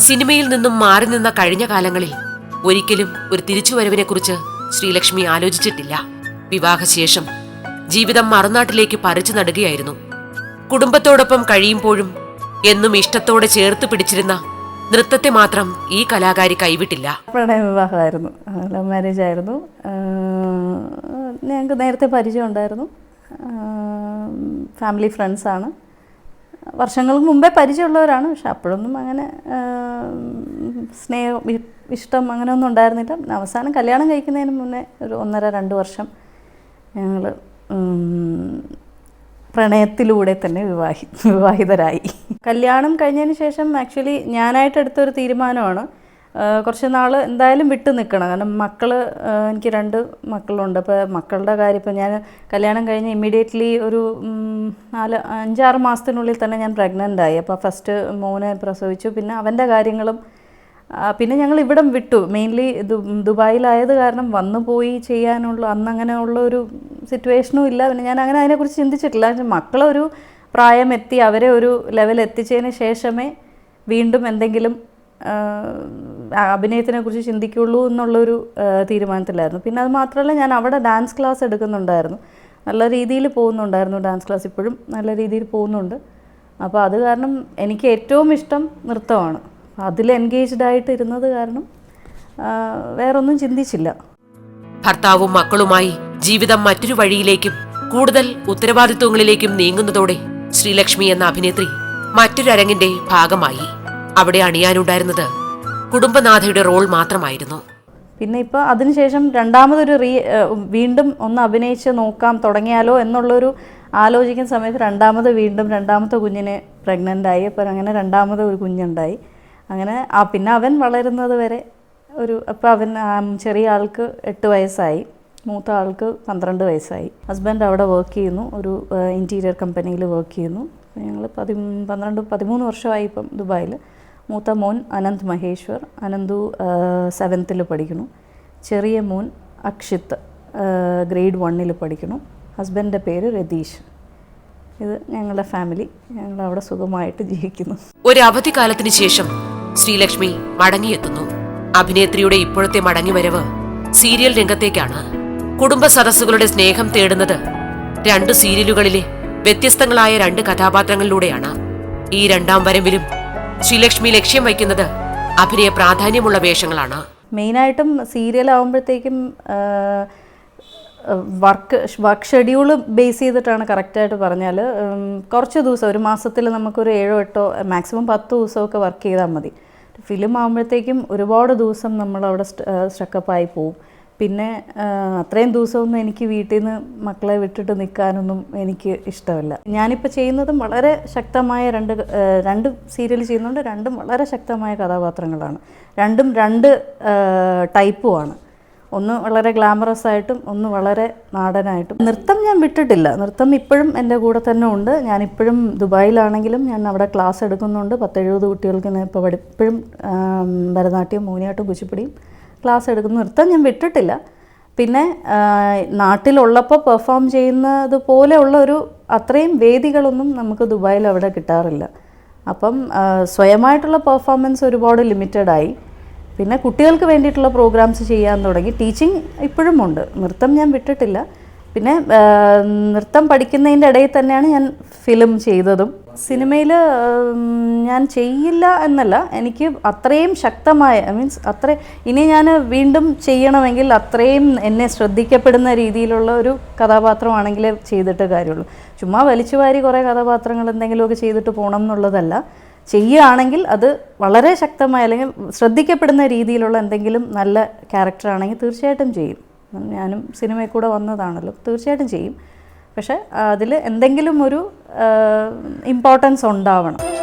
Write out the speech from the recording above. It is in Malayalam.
സിനിമയിൽ നിന്നും മാറി നിന്ന കഴിഞ്ഞ കാലങ്ങളിൽ ഒരിക്കലും ഒരു തിരിച്ചുവരവിനെക്കുറിച്ച് ശ്രീലക്ഷ്മി ആലോചിച്ചിട്ടില്ല. വിവാഹശേഷം ജീവിതം മറുനാട്ടിലേക്ക് പറിച്ചു നടുകയായിരുന്നു. കുടുംബത്തോടൊപ്പം കഴിയുമ്പോഴും എന്നും ഇഷ്ടത്തോടെ ചേർത്ത് പിടിച്ചിരുന്ന നൃത്തത്തെ മാത്രം ഈ കലാകാരി കൈവിട്ടില്ല. പ്രണയ വിവാഹമായിരുന്നു. ലവ് മാരേജ് ആയിരുന്നു. ഞങ്ങൾക്ക് നേരത്തെ പരിചയം ഉണ്ടായിരുന്നു. ഫാമിലി ഫ്രണ്ട്സാണ് വർഷങ്ങൾക്ക് മുമ്പേ പരിചയമുള്ളവരാണ്. പക്ഷെ അപ്പോഴൊന്നും അങ്ങനെ സ്നേഹം ഇഷ്ടം അങ്ങനെ ഒന്നും ഉണ്ടായിരുന്നില്ല. അവസാനം കല്യാണം കഴിക്കുന്നതിന് മുന്നേ ഒരു ഒന്നര രണ്ട് വർഷം ഞങ്ങൾ പ്രണയത്തിലൂടെ തന്നെ വിവാഹി വിവാഹിതരായി. കല്യാണം കഴിഞ്ഞതിന് ശേഷം ആക്ച്വലി ഞാനായിട്ട് എടുത്തൊരു തീരുമാനമാണ്. കുറച്ച് നാൾ എന്തായാലും വിട്ടു നിൽക്കണം കാരണം മക്കൾ എനിക്ക് രണ്ട് മക്കളുണ്ട്. അപ്പോൾ മക്കളുടെ കാര്യം ഇപ്പോൾ ഞാൻ കല്യാണം കഴിഞ്ഞ് ഇമ്മീഡിയറ്റ്ലി ഒരു നാല് അഞ്ചാറ് മാസത്തിനുള്ളിൽ തന്നെ ഞാൻ പ്രഗ്നന്റ് ആയി. അപ്പോൾ ഫസ്റ്റ് മോനെ പ്രസവിച്ചു. പിന്നെ അവന്റെ കാര്യങ്ങളും പിന്നെ ഞങ്ങൾ ഇവിടം വിട്ടു. മെയിൻലി ദുബായിലായത് കാരണം വന്നു പോയി ചെയ്യാനുള്ള അന്ന് അങ്ങനെ ഉള്ള ഒരു സിറ്റുവേഷനും ഇല്ല. പിന്നെ ഞാൻ അങ്ങനെ അതിനെക്കുറിച്ച് ചിന്തിച്ചിട്ടില്ല. മക്കളൊരു പ്രായമെത്തി അവരെ ഒരു ലെവൽ എത്തിച്ചതിന് ശേഷമേ വീണ്ടും എന്തെങ്കിലും അഭിനയത്തിനെ കുറിച്ച് ചിന്തിക്കുള്ളൂ എന്നുള്ളൊരു തീരുമാനത്തിലായിരുന്നു. പിന്നെ അത് മാത്രമല്ല ഞാൻ അവിടെ ഡാൻസ് ക്ലാസ് എടുക്കുന്നുണ്ടായിരുന്നു. നല്ല രീതിയിൽ പോകുന്നുണ്ടായിരുന്നു ഡാൻസ് ക്ലാസ് ഇപ്പോഴും നല്ല രീതിയിൽ പോകുന്നുണ്ട്. അപ്പോൾ അത് കാരണം എനിക്ക് ഏറ്റവും ഇഷ്ടം നൃത്തമാണ്. അതിൽ എൻഗേജ്ഡ് ആയിട്ട് ഇരുന്നത് കാരണം വേറൊന്നും ചിന്തിച്ചില്ല. ഭർത്താവും മക്കളുമായി ജീവിതം മറ്റൊരു വഴിയിലേക്കും കൂടുതൽ ഉത്തരവാദിത്വങ്ങളിലേക്കും നീങ്ങുന്നതോടെ ശ്രീലക്ഷ്മി എന്ന അഭിനേത്രി മറ്റൊരു അരങ്ങിന്റെ ഭാഗമായി. അവിടെ അണിയാനുണ്ടായിരുന്നത്. കുടുംബനാഥയുടെ റോൾ മാത്രമായിരുന്നു. പിന്നെ ഇപ്പോൾ അതിനുശേഷം രണ്ടാമതൊരു റീ വീണ്ടും ഒന്ന് അഭിനയിച്ച് നോക്കാം തുടങ്ങിയാലോ എന്നുള്ളൊരു ആലോചിക്കുന്ന സമയത്ത് രണ്ടാമത് വീണ്ടും രണ്ടാമത്തെ കുഞ്ഞിന് പ്രഗ്നന്റ് ആയി അപ്പോൾ അങ്ങനെ രണ്ടാമത് ഒരു കുഞ്ഞുണ്ടായി. അങ്ങനെ ആ പിന്നെ അവൻ വളരുന്നത് വരെ ഒരു അപ്പോൾ അവൻ ചെറിയ ആൾക്ക് എട്ട് വയസ്സായി. മൂത്ത ആൾക്ക് പന്ത്രണ്ട് വയസ്സായി. ഹസ്ബൻഡ് അവിടെ വർക്ക് ചെയ്യുന്നു. ഒരു ഇന്റീരിയർ കമ്പനിയിൽ വർക്ക് ചെയ്യുന്നു. ഞങ്ങൾ പതി പന്ത്രണ്ട് പതിമൂന്ന് വർഷമായി ഇപ്പം ദുബായിൽ. മൂത്ത മോൻ അനന്ത് മഹേശ്വർ അനന്തു സെവൻത്തിൽ പഠിക്കുന്നു. ചെറിയ മോൻ അക്ഷിത്ത് ഗ്രേഡ് വണ്ണിൽ പഠിക്കുന്നു. ഹസ്ബൻഡിന്റെ പേര് രതീഷ്. ഇത് ഞങ്ങളുടെ ഫാമിലി ഞങ്ങൾ അവിടെ സുഖമായിട്ട് ജീവിക്കുന്നു. ഒരു അവധിക്കാലത്തിന് ശേഷം ശ്രീലക്ഷ്മി മടങ്ങിയെത്തുന്നു. അഭിനേത്രിയുടെ ഇപ്പോഴത്തെ മടങ്ങിവരവ് സീരിയൽ രംഗത്തേക്കാണ്. കുടുംബ സദസ്സുകളുടെ സ്നേഹം തേടുന്നത് രണ്ട് സീരിയലുകളിലെ വ്യത്യസ്തങ്ങളായ രണ്ട് കഥാപാത്രങ്ങളിലൂടെയാണ്. ഈ രണ്ടാം വരവിലും ശ്രീലക്ഷ്മി ലക്ഷ്യം വയ്ക്കുന്നത് അഭിനയ പ്രാധാന്യമുള്ള വേഷങ്ങളാണ്. മെയിനായിട്ടും സീരിയൽ ആകുമ്പോഴത്തേക്കും വർക്ക് വർക്ക് ഷെഡ്യൂൾ ബേസ് ചെയ്തിട്ടാണ് കറക്റ്റായിട്ട് പറഞ്ഞാൽ കുറച്ച് ദിവസം ഒരു മാസത്തിൽ നമുക്കൊരു ഏഴോ എട്ടോ മാക്സിമം പത്ത് ദിവസമൊക്കെ വർക്ക് ചെയ്താൽ മതി. ഫിലിം ആകുമ്പോഴത്തേക്കും ഒരുപാട് ദിവസം നമ്മളവിടെ സ്റ്റക്കപ്പായി പോവും. പിന്നെ അത്രയും ദിവസമൊന്നും എനിക്ക് വീട്ടിൽ നിന്ന് മക്കളെ വിട്ടിട്ട് നിൽക്കാനൊന്നും എനിക്ക് ഇഷ്ടമല്ല. ഞാനിപ്പോൾ ചെയ്യുന്നതും വളരെ ശക്തമായ രണ്ട് രണ്ട് സീരിയൽ ചെയ്യുന്നുണ്ട് രണ്ടും വളരെ ശക്തമായ കഥാപാത്രങ്ങളാണ്. രണ്ടും രണ്ട് ടൈപ്പുമാണ്. ഒന്ന് വളരെ ഗ്ലാമറസ് ആയിട്ടും ഒന്ന് വളരെ നാടനായിട്ടും. നൃത്തം ഞാൻ വിട്ടിട്ടില്ല. നൃത്തം ഇപ്പോഴും എന്റെ കൂടെ തന്നെ ഉണ്ട്. ഞാനിപ്പോഴും ദുബായിലാണെങ്കിലും ഞാൻ അവിടെ ക്ലാസ് എടുക്കുന്നുണ്ട്. പത്തെഴുപത് കുട്ടികൾക്ക് ഇപ്പോൾ ഇപ്പോഴും ഭരതനാട്യം മോഹിനിയാട്ടം കുച്ചിപ്പുടിയും ക്ലാസ് എടുക്കുന്നു നൃത്തം ഞാൻ വിട്ടിട്ടില്ല. പിന്നെ നാട്ടിലുള്ളപ്പോൾ പെർഫോം ചെയ്യുന്നത് പോലെയുള്ള ഒരു അത്രയും വേദികളൊന്നും നമുക്ക് ദുബായിൽ അവിടെ കിട്ടാറില്ല. അപ്പം സ്വയമായിട്ടുള്ള പെർഫോമൻസ് ഒരുപാട് ലിമിറ്റഡ് ആയി പിന്നെ കുട്ടികൾക്ക് വേണ്ടിയിട്ടുള്ള പ്രോഗ്രാംസ് ചെയ്യാൻ തുടങ്ങി. ടീച്ചിങ് ഇപ്പോഴും ഉണ്ട്. നൃത്തം ഞാൻ വിട്ടിട്ടില്ല. പിന്നെ നൃത്തം പഠിക്കുന്നതിന്റെ ഇടയിൽ തന്നെയാണ് ഞാൻ ഫിലിം ചെയ്തതും. സിനിമയിൽ ഞാൻ ചെയ്യില്ല എന്നല്ല. എനിക്ക് അത്രയും ശക്തമായ ഐ മീൻസ് അത്ര ഇനി ഞാൻ വീണ്ടും ചെയ്യണമെങ്കിൽ അത്രയും എന്നെ ശ്രദ്ധിക്കപ്പെടുന്ന രീതിയിലുള്ള ഒരു കഥാപാത്രമാണെങ്കിലേ ചെയ്തിട്ട് കാര്യമുള്ളൂ. ചുമ്മാ വലിച്ചു വാരി കുറേ കഥാപാത്രങ്ങൾ എന്തെങ്കിലുമൊക്കെ ചെയ്തിട്ട് പോകണം എന്നുള്ളതല്ല. ചെയ്യുകയാണെങ്കിൽ അത് വളരെ ശക്തമായ അല്ലെങ്കിൽ ശ്രദ്ധിക്കപ്പെടുന്ന രീതിയിലുള്ള എന്തെങ്കിലും നല്ല ക്യാരക്ടർ ക്യാരക്ടറാണെങ്കിൽ തീർച്ചയായിട്ടും ചെയ്യും. ഞാനും സിനിമയിൽ കൂടെ വന്നതാണല്ലോ. തീർച്ചയായിട്ടും ചെയ്യും. പക്ഷേ അതിൽ എന്തെങ്കിലും ഒരു ഇമ്പോർട്ടൻസ് ഉണ്ടാവണം.